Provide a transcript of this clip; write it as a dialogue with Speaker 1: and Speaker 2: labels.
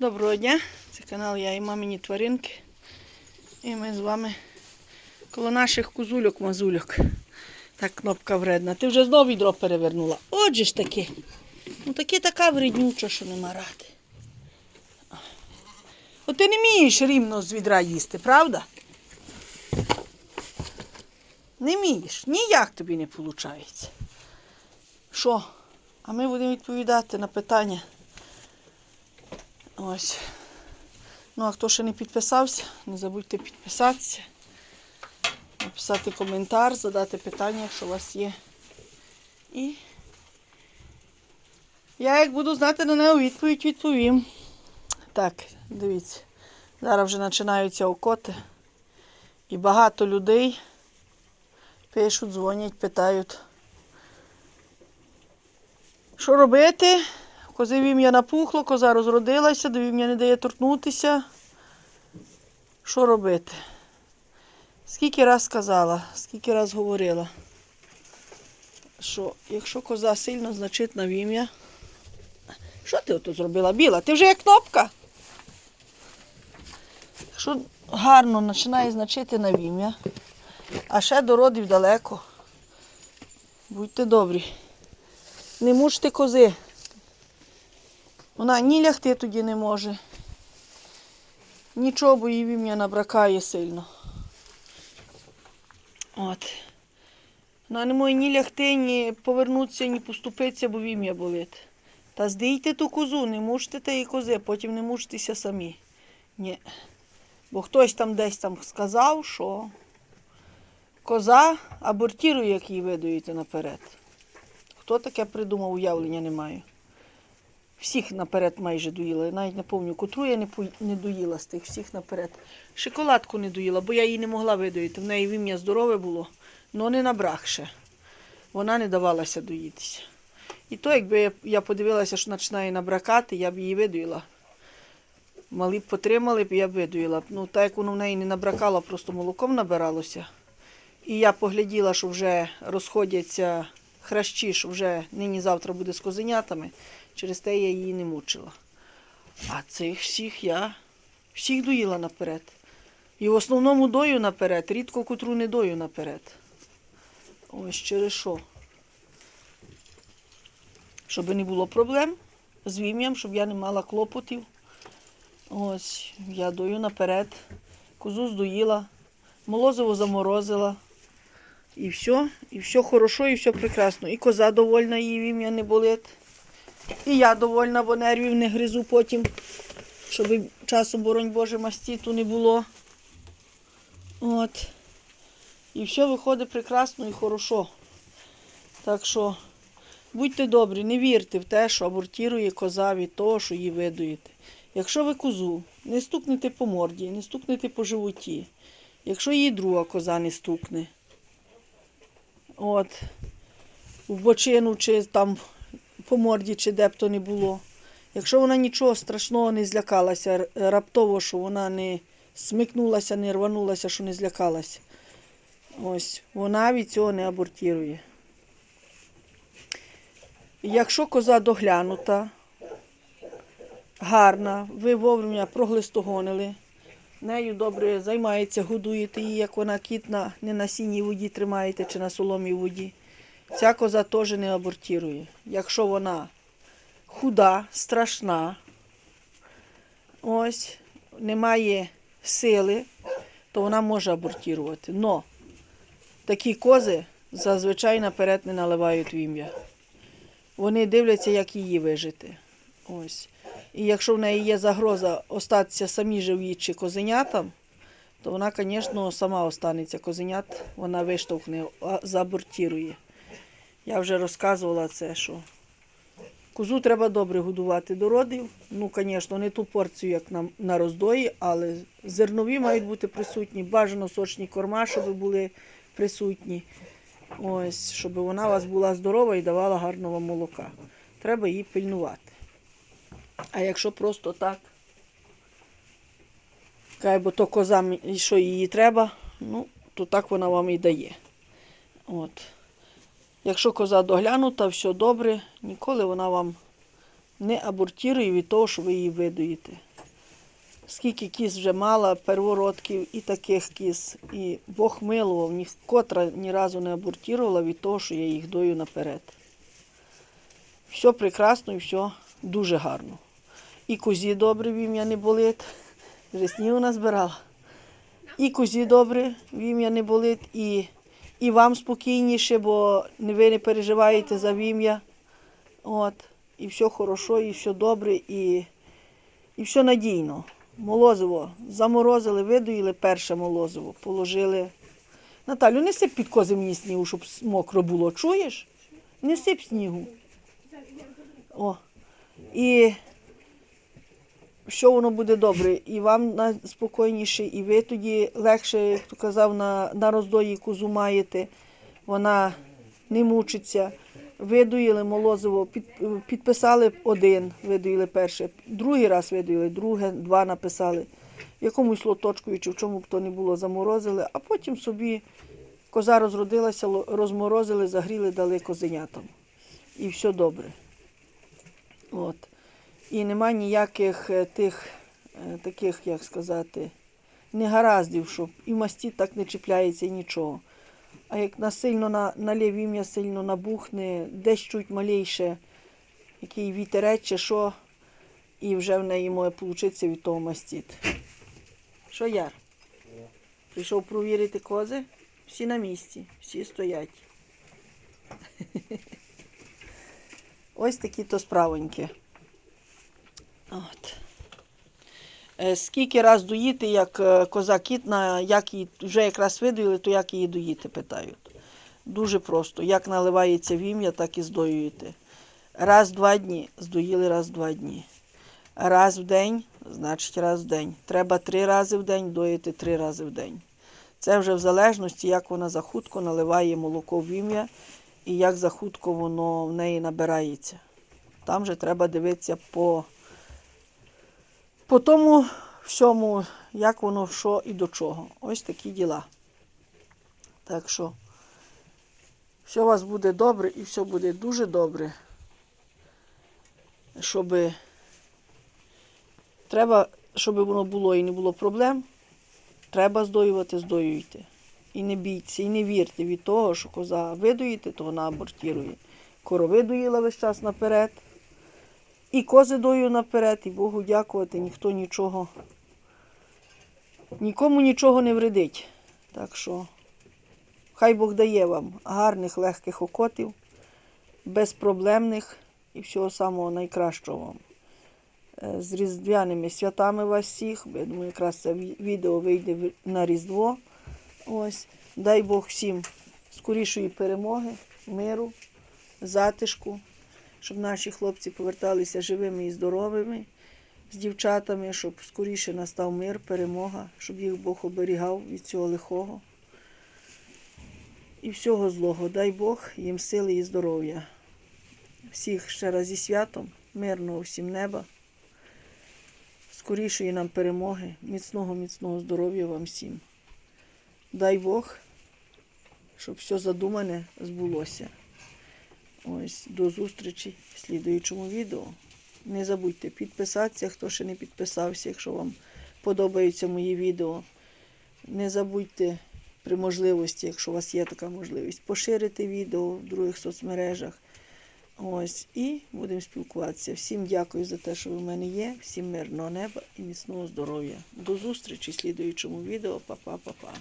Speaker 1: Доброго дня! Це канал Я і мамині тваринки. І ми з вами коло наших козульок-мазульок. Так кнопка вредна. Ти вже знову відро перевернула. Отже ж таки. Ну таки така вреднюча, що нема ради. От ти не вмієш рівно з відра їсти, правда? Не вмієш. Ніяк тобі не виходить. Що? А ми будемо відповідати на питання. Ось. Ну, а хто ще не підписався, не забудьте підписатися, написати коментар, задати питання, якщо у вас є. І я, як буду знати на нього відповідь, відповім. Так, дивіться. Зараз вже починаються окоти. І багато людей пишуть, дзвонять, питають, що робити? Кози вім'я напухло, коза розродилася, до вім'я не дає торкнутися. Що робити? Скільки раз сказала, скільки раз говорила, що якщо коза сильно значить на вім'я. Що ти ото зробила? Біла? Ти вже як кнопка? Якщо гарно починає значити на вім'я, а ще до родів далеко. Будьте добрі. Не мучте кози. Вона ні лягти тоді не може. Нічого, бо її вім'я набракає сильно. От. Вона не може ні лягти, ні повернутися, ні поступитися, бо вім'я болить. Та здійте ту козу, не мучте тієї кози, потім не мучтеся самі. Ні. Бо хтось там десь там сказав, що коза абортірує, як її видаєте наперед. Хто таке придумав, уявлення не маю. Всіх наперед майже доїла. Я навіть не пам'ятаю, котру я не, не доїла з тих всіх наперед. Шоколадку не доїла, бо я її не могла видоїти. В неї вім'я здорове було, але не набрах ще. Вона не давалася доїтися. І то, якби я- подивилася, що починає набракати, я б її видоїла. Мали б потримали б, я б видоїла. Ну, так як воно в неї не набракало, просто молоком набиралося. І я погляділа, що вже розходяться хращі, що вже нині-завтра буде з козенятами. Через те я її не мучила. А цих всіх я всіх доїла наперед. І в основному дою наперед, рідко котру не дою наперед. Ось через що. Щоб не було проблем з вім'ям, щоб я не мала клопотів. Ось, я дою наперед. Козу здоїла, молозиво заморозила. І все, і все хорошо, і все прекрасно. І коза довольна, її вім'я не болить. І я довольна, бо нервів не гризу потім, щоб часом, боронь Боже, мастіту не було. От. І все виходить прекрасно і хорошо. Так що будьте добрі, не вірте в те, що абортірує коза від того, що її видуєте. Якщо ви козу не стукнете по морді, не стукнете по животі, якщо її друга коза не стукне, от, в бочину чи там по морді, чи де б то не було. Якщо вона нічого страшного не злякалася, раптово, що вона не смикнулася, не рванулася, що не злякалася. Ось, вона від цього не абортірує. Якщо коза доглянута, гарна, ви вовремя проглистогонили, нею добре займається, годуєте її, як вона кітна, не на сіній воді тримаєте чи на соломій воді. Ця коза теж не абортірує. Якщо вона худа, страшна, ось, немає сили, то вона може абортірувати. Но такі кози зазвичай наперед не наливають в ім'я. Вони дивляться, як її вижити. Ось. І якщо в неї є загроза остатися самі живі чи козенятам, то вона, звісно, сама останеться козенят, вона виштовхне, а заабортірує. Я вже розказувала це, що козу треба добре годувати до родів. Ну, звісно, не ту порцію, як на, на роздої, але зернові мають бути присутні, бажано сочні корма, щоб були присутні. Ось, щоб вона у вас була здорова і давала гарного молока. Треба її пильнувати. А якщо просто так, кай, бо то коза, що її треба, ну, то так вона вам і дає. От. Якщо коза доглянута, все добре, ніколи вона вам не абортірує від того, що ви її видуєте. скільки кіз вже мала, первородків і таких кіз. І Бог милував, ні котра ні разу не абортувала від того, що я їх дою наперед. Все прекрасно і все дуже гарно. І козі добре ім'я не болить. Вже снігу назбирала. І козі добре в ім'я не болить, і, і вам спокійніше, бо ви не переживаєте за вім'я. От. І все хорошо, і все добре, і, і все надійно. Молозиво заморозили, видоїли перше молозиво, положили. Наталю, не сип під кози мені снігу, щоб мокро було. Чуєш? Не сип снігу. О. І що воно буде добре, і вам на- спокійніше, і ви тоді легше, як то казав, на, на роздої козу маєте, вона не мучиться. Видоїли молозиво, під, підписали один, видоїли перше, другий раз видоїли, друге, два написали. Якомусь лоточкою чи в чому б то не було, заморозили, а потім собі коза розродилася, розморозили, загріли, дали козенятам. І все добре. От. І нема ніяких е, тих е, таких, як сказати, негараздів, щоб і масті так не чіпляється і нічого. А як насильно на, налє вім'я сильно набухне, десь чуть малейше, який вітерець чи що, і вже в неї може получитися від того мастіт. Що Яр? Прийшов провірити кози? Всі на місці, всі стоять. Ось такі то справоньки. От. Е, Скільки раз доїти, як е, коза кітна, як її вже якраз видоїли, то як її доїти, питають. Дуже просто. Як наливається вім'я, так і здоюєте. Раз в два дні, здоїли раз в два дні. Раз в день, значить раз в день. Треба три рази в день, доїти три рази в день. Це вже в залежності, як вона захутко наливає молоко в вім'я і як захутко воно в неї набирається. Там же треба дивитися по, по тому всьому, як воно, що і до чого. Ось такі діла. Так що все у вас буде добре і все буде дуже добре. Щоб треба, щоб воно було і не було проблем, треба здоювати, здоюйте. І не бійтеся, і не вірте від того, що коза видоїте, то вона абортірує. Корови доїла весь час наперед. І кози дою наперед, і Богу дякувати, ніхто нічого, нікому нічого не вредить. Так що хай Бог дає вам гарних, легких окотів, безпроблемних і всього самого найкращого вам. Е, З різдвяними святами вас всіх. Я думаю, якраз це відео вийде на Різдво. Ось. Дай Бог всім скорішої перемоги, миру, затишку, щоб наші хлопці поверталися живими і здоровими з дівчатами, щоб скоріше настав мир, перемога, щоб їх Бог оберігав від цього лихого. І всього злого. Дай Бог їм сили і здоров'я. Всіх ще раз зі святом, мирного всім неба, скорішої нам перемоги, міцного, міцного здоров'я вам всім. Дай Бог, щоб все задумане збулося. Ось, до зустрічі в слідуючому відео. Не забудьте підписатися, хто ще не підписався, якщо вам подобаються мої відео. Не забудьте при можливості, якщо у вас є така можливість, поширити відео в других соцмережах. Ось, і будемо спілкуватися. Всім дякую за те, що ви в мене є. Всім мирного неба і міцного здоров'я. До зустрічі в слідуючому відео. Па-па-па-па.